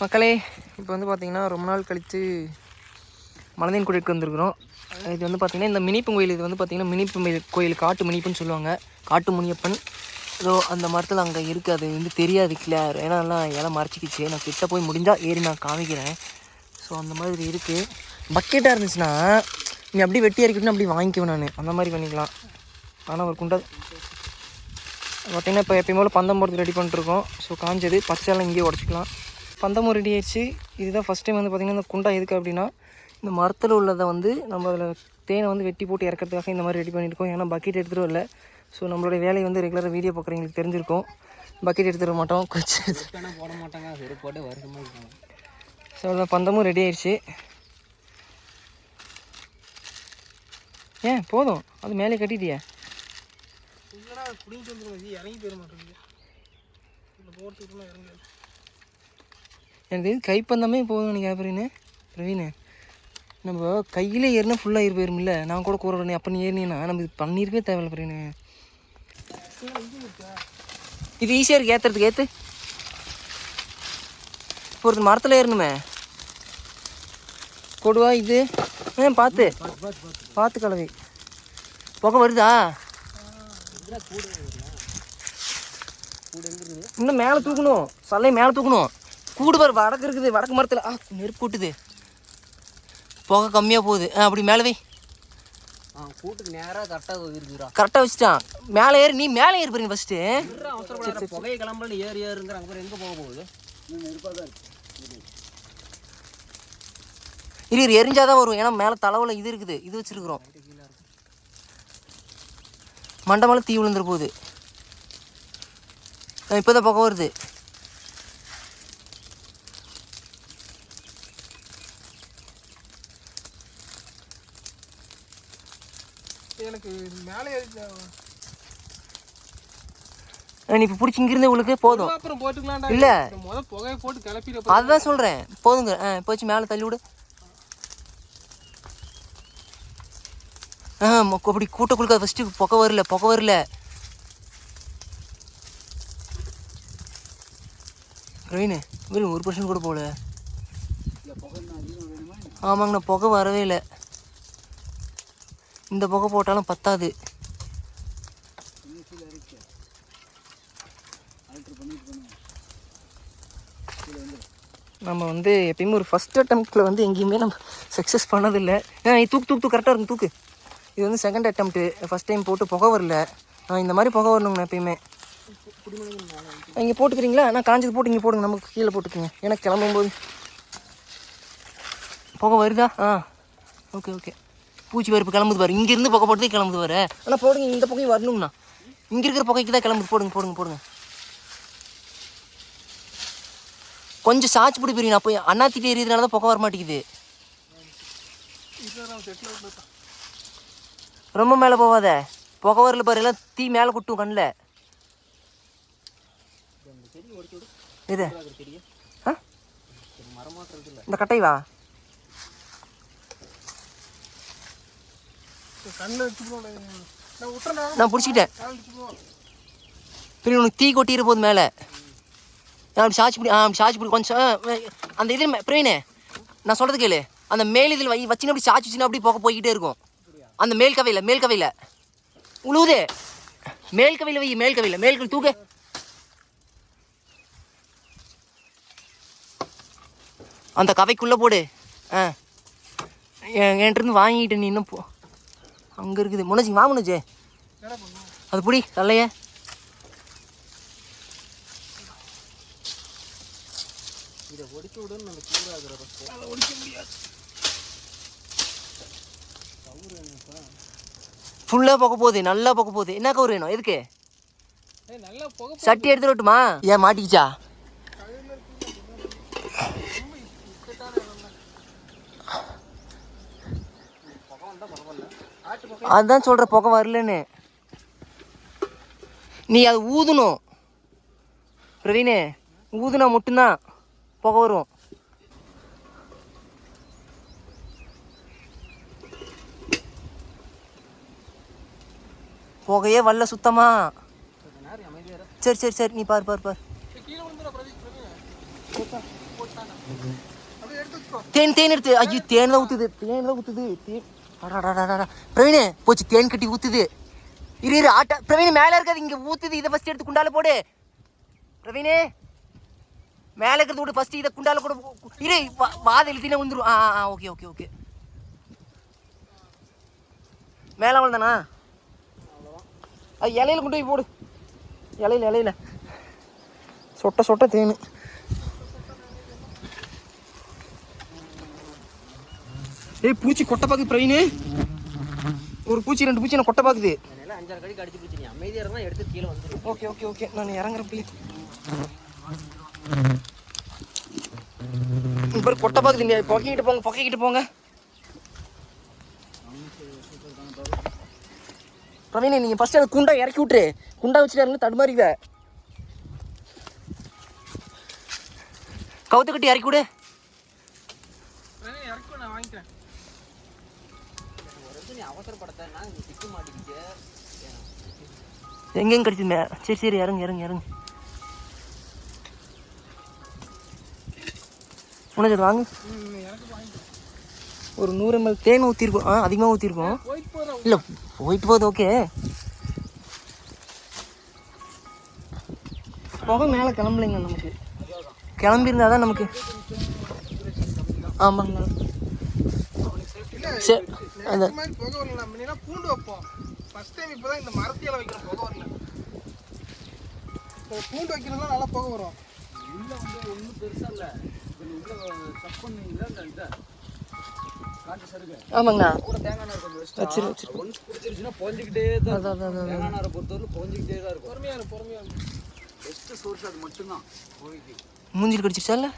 மக்களே இப்போ வந்து பார்த்திங்கன்னா ரொம்ப நாள் கழித்து மலந்தீன் கோயிலுக்கு வந்திருக்கிறோம். இது வந்து பார்த்திங்கன்னா இந்த மினிப்பு கோயில் இது வந்து பார்த்தீங்கன்னா மினிப்பு கோயில் காட்டு மினிப்புன்னு சொல்லுவாங்க. காட்டு முனியப்பன். ஏதோ அந்த மரத்தில் அங்கே இருக்குது அது வந்து தெரியாது கிளியர் ஏன்னா எல்லாம் இலை மறைச்சிக்கிச்சு. நான் கிட்ட போய் முடிஞ்சால் ஏறி நான் காமிக்கிறேன். ஸோ அந்த மாதிரி இருக்குது பக்கெட்டாக இருந்துச்சுன்னா நீ அப்படியே வெட்டி இறக்கிட்டு அப்படி வாங்கிக்குவேன் நான். அந்த மாதிரி பண்ணிக்கலாம். ஆனால் ஒரு குண்டா பார்த்தீங்கன்னா இப்போ எப்பயும் போல் பந்தம் போகிறதுக்கு ரெடி பண்ணிட்டுருக்கோம் ஸோ காஞ்சது. பச்சைலாம் இங்கேயே உடச்சிக்கலாம். பந்தமும் ரெடி ஆயிடுச்சு இதுதான் ஃபஸ்ட் டைம் வந்து பார்த்திங்கன்னா இந்த குண்டா எதுக்கு அப்படின்னா இந்த மரத்தில் உள்ளதை வந்து நம்ம அதில் தேனை வந்து வெட்டி போட்டு இறக்கிறதுக்காக இந்த மாதிரி ரெடி பண்ணியிருக்கோம். ஏன்னா பக்கெட் எடுத்துகிட்டு வரல ஸோ நம்மளுடைய வேலையை வந்து ரெகுலராக வீடியோ பார்க்குறவங்களுக்கு தெரிஞ்சிருக்கும். பக்கெட் எடுத்துகிட்டு வர மாட்டோம். ஆனால் போட மாட்டாங்க போட்டு வருஷமாக இருக்கும். ஸோ அதான் பந்தமும் ரெடி ஆயிடுச்சு ஏன்? போதும். அது மேலே கட்டிட்டியா. இறங்கி போயிட மாட்டேங்குது. எனக்கு தெரிஞ்சு கைப்பந்தமே போதும் நினைக்கிறேன் பிரவீனு பிரவீனு நம்ம கையில் ஏறினா ஃபுல்லாக ஏறி போயிருமில்ல? நான் கூட கூற அப்போ நீ ஏறினீங்கன்னா நம்ம இது பண்ணியிருக்கவே தேவையில்ல பிரவீனு. இது ஈஸியாக இருக்கு ஏற்றுறதுக்கு ஏற்று இப்போ ஒரு மரத்தில் ஏறணுமே. கொடுவா இது. ஆ பார்த்து பார்த்து கலவை. புகை வருதா? இன்னும் மேலே தூக்கணும். சல்லை மேலே தூக்கணும். கூடு பாரு வடக்கு இருக்குது வடக்கு மரத்தில். ஆ நெருப்பு கூட்டுது புகை கம்மியாக போகுது. ஆ அப்படி மேலே வை. ஆ கூட்டுக்கு நேராக கரெக்டாக இருக்குறா கரெக்டாக வச்சுட்டான். மேலே ஏறி நீ மேலே ஏறி போறீங்க ஃபஸ்ட்டு அவசரப்படாத. புகையை கிளம்புறேன்னு ஏறி ஏறுங்கிற அப்புறம் எங்கே போக போகுது? இரு இரு எரிஞ்சாதான் வரும். ஏன்னா மேலே தலைவில் இது இருக்குது. இது வச்சிருக்கிறோம். மண்டை மேலே தீ விழுந்துற போகுது. இப்போ தான் புகை வருது. மேலே நீ இப்போ பிடிச்சி இங்கிருந்தே உங்களுக்கு போதும். அப்புறம் போட்டுக்கலாம்டா. இல்லை. முத புகையை போட்டு கிளப்பிட அதுதான் சொல்கிறேன் போதுங்க. ஆ போச்சு மேலே தள்ளி விடு. ஆ அப்படி கூட்ட குளுக்க ஃபஸ்ட்டு புகை வரல புகை வரல. ரவீனு ஒரு பர்சன்ட் கூட போகல. ஆமாங்கண்ணா புகை வரவே இல்லை. இந்த புகை போட்டாலும் பத்தாது. நம்ம வந்து எப்பயுமே ஒரு ஃபஸ்ட் அட்டம்ப்டில் வந்து எங்கேயுமே நம்ம சக்ஸஸ் பண்ணதில்லை. ஆ தூக்கு தூக்கு தூக்கு கரெக்டாக இருக்கும் தூக்கு. இது வந்து செகண்ட் அட்டம்ப்ட்டு ஃபஸ்ட் டைம் போட்டு புகை வரல. ஆ இந்த மாதிரி புகை வரணுங்கண்ணா எப்பயுமே. இங்கே போட்டுக்கிறீங்களா? நான் காஞ்சது போட்டு இங்கே போடுங்க. நமக்கு கீழே போட்டுக்குங்க. ஏன்னா கிளம்பும்போது. புகை வருதா? ஆ. Okay okay. பூச்சி பருப்பு கிளம்புது பாரு. இங்கேருந்து புகை போட்டு கிளம்புது வர ஆனால் போடுங்க. இந்த புகையும் வரணுங்கண்ணா. இங்கே இருக்கிற புகைக்கு தான் கிளம்புது. போடுங்க போடுங்க போடுங்க. கொஞ்சம் சாச்சு பிடி பிரியும் அப்போ அண்ணாத்திட்டு எரியதுனால தான் புகை வர மாட்டேங்குது ரொம்ப மேலே போகாத. புகை வரல பாரு. எல்லாம் தீ மேலே குட்டும் கண்ணில். இது. ஆ? இந்த கட்டை வா கண்ணில் வச்சு நான் பிடிச்சிக்கிட்டேன். உனக்கு தீ கொட்டிடுற போது மேலே. நான் அப்படி பிடி ஆ அப்படி பிடி கொஞ்சம் அந்த இதில் பிரவீனே நான் சொல்கிறது கேளு. அந்த மேல் இதில் வை வச்சுன்னு அப்படி சாச்சி வச்சுன்னு அப்படி போக போய்கிட்டே இருக்கும். அந்த மேல் கவையில் மேல் கவையில். உழுவுதே. மேல் கவையில் வை மேல் கவையில் மேல் கவை தூக்கு. அந்த கவைக்குள்ளே போடு. ஆ. என் என்கிட்ட வாங்கிட்டு நீ இன்னும் போ அங்கே இருக்குது. முனஜி வா முனஜே. அது புடி நல்லைய இதை ஒடிச்சு விடுன்னு நம்ம கூடாது அதை ஒடிக்க முடியாது. ஃபுல்லாக போக போகுது நல்லா போக போகுது. என்ன கவர் வேணும்? எதுக்கு? ஏய் நல்லா புகை சட்டி எடுத்து வரட்டுமா? ஏன் மாட்டிக்கிச்சா? அதுதான் சொல்கிற புகை வரலன்னு. நீ அது ஊதணும். பிரவீனே ஊதுனா மட்டும்தான் புகை வரும். புகையே வரல சுத்தமா. சரி சரி சரி நீ பார் பார் பார். தேன் தேன் எடுத்து ஐயோ தேன் தான் ஊத்துது தேன் தான் ஊத்துது தேன். பிரவீனே போச்சு தேன் கட்டி ஊத்துது இரு இரு ஆட்டா பிரவீன் மேலே இருக்காது இங்கே ஊத்துது இதை ஃபஸ்ட் எடுத்து குண்டால போடு பிரவீனே மேலே இருக்கிறது விட்டு ஃபஸ்ட்டு இதை குண்டால கூட இரு வா- வாத இழுத்தினா வந்துடும் ஆ ஆ ஓகே ஓகே ஓகே. மேலே அவ்வளோதானா அது இலையில கொண்டு போய் போடு. இலையில இலையில. சொட்ட சொட்ட தேன். ஏய் பூச்சி கொட்டை பாக்குது பிரவீனு. ஒரு பூச்சி ரெண்டு பூச்சி நான் கொட்டை பாக்குது அதனால அஞ்சாறு கடிக்கு அடிச்சு போச்சு நீ அமைதியாக இருந்தால் எடுத்து கீழே வந்துடும் ஓகே ஓகே ஓகே நான் இறங்குறேன் போய் இப்போ கொட்டை பாக்குது நீ பொக்கிக்கிட்டு போங்க பொக்கிக்கிட்டு போங்க. பிரவீனே நீங்கள் ஃபஸ்ட்டு அது குண்டா இறக்கி விட்டுரு. குண்டா வச்சுட்டு இறங்கி தடுமாறிவ கவுத்து இறக்கி விடு. ஒரு நீ நான் எங்கெங்க கிடைச்சது சரி சரி இறங்க இறங்க இறங்க. உனக்கு வாங்க. ஒரு நூறு எம்எல் தேன் ஊற்றிருக்கோம் ஆ அதிகமாக ஊற்றிருக்கோம் இல்லை போயிட்டு போகுது ஓகே புகை மேலே கிளம்பலைங்க நமக்கு. கிளம்பியிருந்தா தான் நமக்கு. ஆமாங்க. சரி அந்த மாதிரி புகை வரல முன்னா பூண்டு வைப்போம். ஃபர்ஸ்ட் டைம் இப்போ தான் இந்த மரத்தியால வைக்கிறோம் புகை வரல. இப்போ பூண்டு வைக்கிறதுலாம் நல்லா புகை வரும். உள்ள வந்து ஒன்றும் பெருசாக இல்லை. உள்ள சப் பண்ணீங்களா இந்த இதை ஆமாங்கண்ணா. கூட வச்சிரு வச்சிரு. ஒன்ஸ் பொஞ்சிக்கிட்டே தான் தேங்காய் நாரை பொறுத்தவரை பொஞ்சிக்கிட்டே தான் இருக்கும். பொறுமையாக பொறுமையாக இருக்கும் பெஸ்ட் சோர்ஸ் அது மட்டும்தான் மூஞ்சில் கடிச்சிருச்சா இல்லை?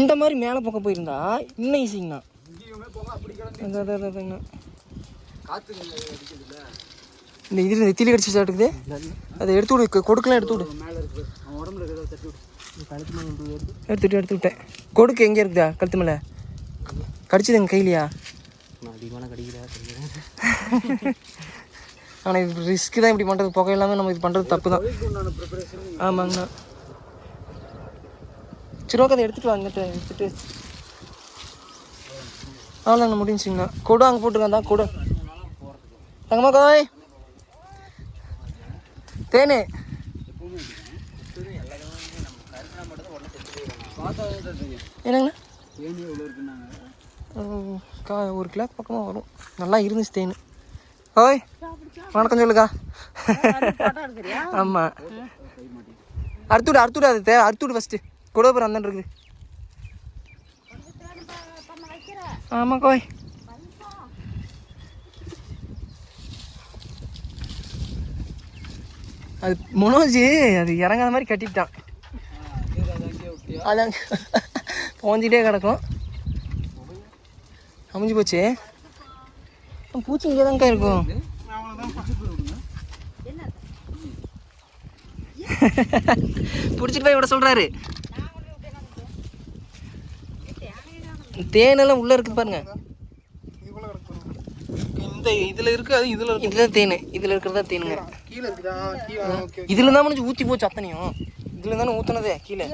இந்த மாதிரி மேலே பக்கம் போயிருந்தா இன்னும் ஈஸிங்கண்ணா அதான் இந்த இதில் நெத்தியில் கடிச்சு சாட்டுக்குது அதை எடுத்து விடு கொடுக்கலாம் எடுத்து விடு. எடுத்துட்டு எடுத்து விட்டேன். கொடுக்கு எங்கே இருக்குதா கழுத்து மேலே? கடிச்சது எங்கள் கையிலையா? ஆனால் இது ரிஸ்க்கு தான் இப்படி பண்ணுறது புகை இல்லாமல் நம்ம இது பண்ணுறது தப்பு தான். ஆமாங்கண்ணா. சரி ஓகே அதை எடுத்துட்டு வாங்கிட்டு எடுத்துட்டு அவ்வளோதாங்க முடிஞ்சுங்கண்ணா கொடு அங்கே போட்டுருக்கேன் தான் கொடு. தங்கம்மா கோய். தேனு. என்னங்கண்ணா கா ஒரு கிலோ பக்கமாக வரும். நல்லா இருந்துச்சு தேன். ஓய் வணக்கம் சொல்லுக்கா. ஆமாம் அறுத்துடு அறுத்துடு அது தே அறுத்துடு ஃபஸ்ட்டு கொடுப்பர் அந்த இருக்குது. ஆமாம் கோய் அது மனோஜ் அது இறங்காத மாதிரி கட்டிட்டான். அதான். போஞ்சிட்டே கிடக்கும். அமைஞ்சு போச்சு. பூச்சி இங்கே தான்க்கா இருக்கும். பிடிச்சிட்டு போய் விட சொல்கிறாரு தேனெல்லாம் உள்ளே இருக்குது பாருங்க. இந்த இதில் இருக்கு அது இதில் இருக்கு. இதுதான் தேன். இதில் இருக்கிறதா தேனுங்க. கீழே இருக்குதா கீழே ஓகே இதில் தான் முடிஞ்சு ஊற்றி போச்சு அத்தனையும். இதில் தானே ஊற்றுனதே கீழே.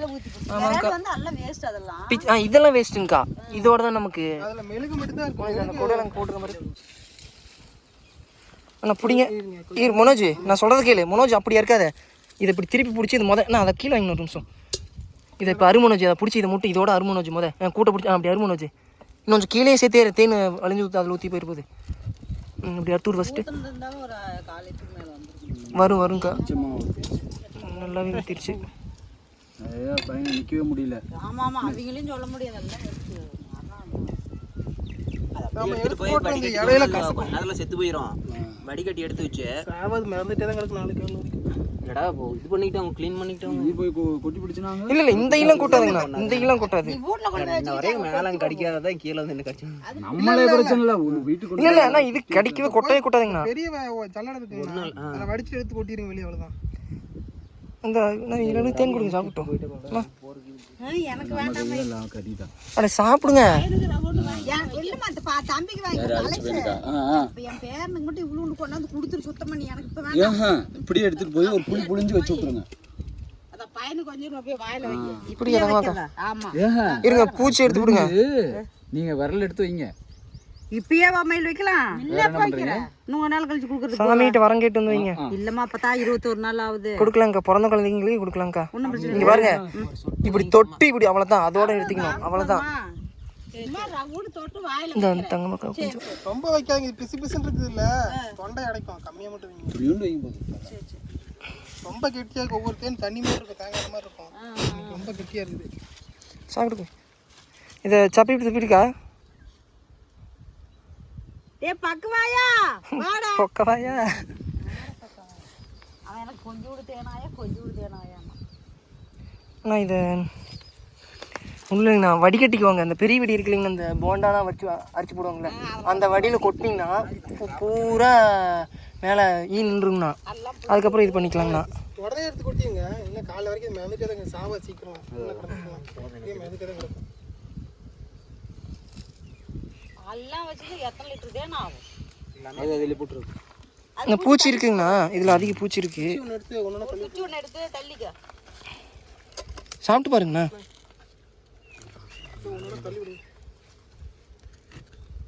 ஆமாங்கக்கா வந்து நல்ல வேஸ்ட் அதெல்லாம். பிச் ஆ இதெல்லாம் வேஸ்ட்டுங்கக்கா இதோட தான் நமக்கு. அதில் மெழுகு மட்டும் தான் மனோஜ் அந்த கூட நாங்கள் போட்டுருக்க மாதிரி. அண்ணா பிடிங்க. மனோஜ் நான் சொல்கிறது கேளு. மனோஜ் அப்படியா இருக்காத. இதை இப்படி திருப்பி பிடிச்சி இது முத நான் அதை கீழே வாங்கின ஒரு நிமிஷம். இதை இப்போ அருமனோஜ் அதை பிடிச்சி இதை மட்டும் இதோட அருமனோஜ் முத. நான் கூட்ட பிடிச்சி அப்படி அருமனோஜ். இன்னும் கொஞ்சம் கீழே சேர்த்தே தேன் அழிஞ்சு ஊற்றி அதில் ஊற்றி போயிருப்போது. இப்படி அறுத்து விடு ஃபஸ்ட்டு வரும் வரும்க்கா. நல்லாவே ஊற்றிருச்சு பையன் நிற்கவே முடியல. ஆமா ஆமா அவங்களையும் சொல்ல முடியாது எல்லாம் இருக்கு நம்ம எடுத்து போட்டு இந்த இலையில அதில் செத்து போயிடும் வடிகட்டி எடுத்து வச்சு. சாவது மறந்துட்டே தான் கிடக்கு நாளைக்கு இல்லடா இது பண்ணிக்கிட்டாங்க க்ளீன் பண்ணிக்கிட்டாங்க நீ போய் கொட்டி பிடிச்சினாங்க? இல்லை இல்லை இந்த இலம் கொட்டாதுங்கண்ணா இந்த இலம் கொட்டாது நீ வீட்ல கொண்டு இன்ன வரைக்கும் மேலே கடிக்காததான் கீழே வந்து என்ன கடிச்சாங்க நம்மளே பிரச்சனை இல்லை. ஒரு வீட்டுக்கு இல்லை இல்லை அண்ணா இது கடிக்கவே கொட்டவே கொட்டாதுங்கண்ணா பெரிய ஜல்லடை இருக்குங்களா அதை வடிச்சு எடுத்து கொட்டிடுங்க வெளியே அவ்வளோதான் இந்த நான் இல்லைன்னு தேன் கொடுங்க சாப்பிட்டோம் அட சாப்பிடுங்க. இல்லம்மா அந்த பா- தம்பிக்கு வாங்கி வேணுக்கா ஆ ஆ. இப்ப என் பேரனுக்கு மட்டும் இவ்வளவு கொண்டாந்து கொடுத்துரு சுத்தம் பண்ணி. எனக்கு இப்ப வேண்டாம். ஏஹா இப்படியே எடுத்துட்டு போய் ஒரு புளி புளிஞ்சு வச்சு விட்டுருங்க. இப்படி இருங்க பூச்சி எடுத்து விடுங்க. நீங்க விரல் எடுத்து வைங்க. இப்பயே வமையில் வைக்கலாம். இல்ல வைக்கிறேன் இன்னும் நாள் கழிச்சு கொடுக்குறது சாமிகிட்ட வரம் கேட்டு வந்து வைங்க. இல்லம்மா அப்பதான் இருபத்தொரு நாள் ஆகுது. கொடுக்கலாங்க்கா பிறந்த குழந்தைங்களுக்கு கொடுக்கலாங்க்கா ஒண்ணும் பிரச்சனை இங்க பாருங்க. இப்படி தொட்டு இப்படி அவ்வளவுதான். அதோட மக்கா கொஞ்சம். ரொம்ப வைக்காதீங்க. பிசு பிசுன்னு இருக்குது இல்ல தொண்டை அடைக்கும். கம்மியா மட்டும் ரொம்ப கெட்டியா இருக்கு. ஒவ்வொரு தேன் தண்ணி மாதிரி இருக்கும். தேங்காய் மாதிரி இருக்கும். ரொம்ப கெட்டியா இருக்குது. சாப்பிடுங்க. இதை சப்பி துப்பிடுக்கா? ஏ பக்குவாயா? வாடா. பொக்கவாயா? அவன் எனக்கு விடுத்தேனாயா கொஞ்சம் விடுத்தேனாயா அண்ணா இதை இல்லைங்கண்ணா வடிகட்டிக்குவாங்க. அந்த பெரிய வெடி இருக்கு இல்லைங்கண்ணா இந்த போண்டாலாம் வச்சு அரைச்சி போடுவாங்கல்ல அந்த வடியில் கொட்டினீங்கன்னா பூரா மேலே ஈ நின்றுங்கண்ணா அதுக்கப்புறம் இது பண்ணிக்கலாங்கண்ணா உடனே எடுத்து கொடுத்தீங்க. இன்னும் காலைல வரைக்கும் மிதக்கே தான் சாவ சீக்கிரம் உள்ள கிடந்துக்கலாம் மிதக்கே தான் கிடக்கும் எல்லாம் வச்சுட்டு எத்தனை லிட்டர் தேனா ஆகும்? அது அதில் போட்டுருக்கு. இந்த பூச்சி இருக்குங்கண்ணா. இதில் அதிக பூச்சி இருக்கு. ஒன்று ஒன்று குச்சி ஒன்று எடுத்து தள்ளிக்க. சாப்பிட்டு பாருங்கண்ணா.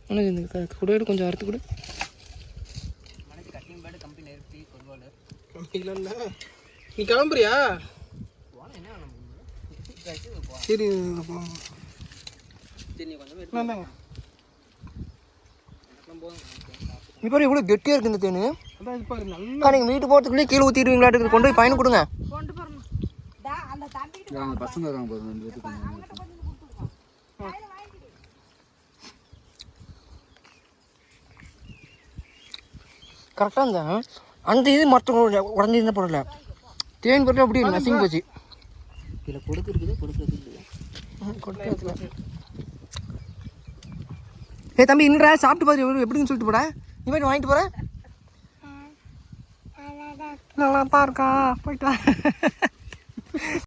அண்ணா இந்த குடையோட கொஞ்சம் அறுத்து கொடு. நீ கிளம்புறியா? சரி போலாம். இந்தாங்க. நீ பாரு இவ்வளோ கெட்டியாக இருக்கு இந்த தேனு. அதான் இது பாரு நல்லா அக்கா நீங்கள் வீட்டு போகிறதுக்குள்ளேயே கீழே ஊற்றிடுவீங்களாட்டு கொண்டு போய் பையனு கொடுங்க. கொண்டு போறோம் டா அந்த தம்பிக்கிட்ட அவங்க பசங்க இருக்காங்க பாருங்க ரெண்டு பேத்துக்கு கொஞ்சம் கரெக்டாக இருந்தேன் அந்த இது மற்ற உடஞ்சிருந்த போடல. தேன் போட்டு அப்படி நசிங்க போச்சு. இதில் கொடுக்கு இருக்குது கொடுக்குறது இல்லையா? கொடுக்கறதுல ஏ தம்பி இன்னடா சாப்பிட்டு பாரு எப்படின்னு சொல்லிட்டு போட. நீ போய் வாங்கிட்டு போற. நல்லா தான் இருக்கா. போயிட்டு